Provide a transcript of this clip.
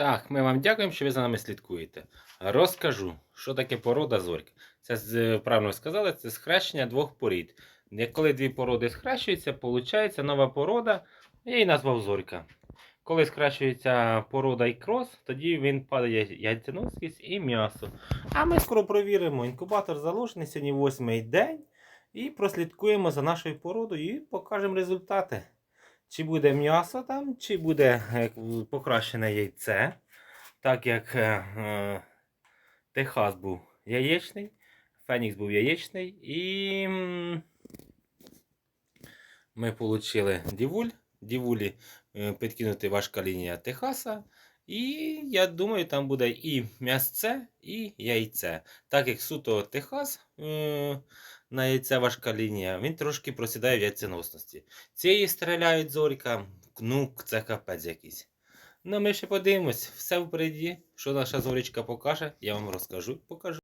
Так, ми вам дякуємо, що ви за нами слідкуєте. Розкажу, що таке порода зорька. Це правильно сказали, це схрещення двох порід. Коли дві породи схрещуються, виходить нова порода, я її назвав зорька. Коли схрещується порода і крос, тоді він падає яйценоскість і м'ясо. А ми скоро провіримо. Інкубатор заложений сьогодні восьмий день. І прослідкуємо за нашою породою і покажемо результати. Чи буде м'ясо там, чи буде е, покращене яйце. Так як е, е, Техас був яєчний, Фенікс був яєчний, і ми отримали дівуль. Дівулі е, підкинути важка лінія Техаса. І я думаю, там буде і м'ясце, і яйце. Так як суто Техас е, на яйце важка лінія, він трошки просідає в яйценосності. Цієї стріляють зорька, ну це капець якийсь. Ну ми ще подивимось, все впереді, що наша зорічка покаже, я вам розкажу, покажу.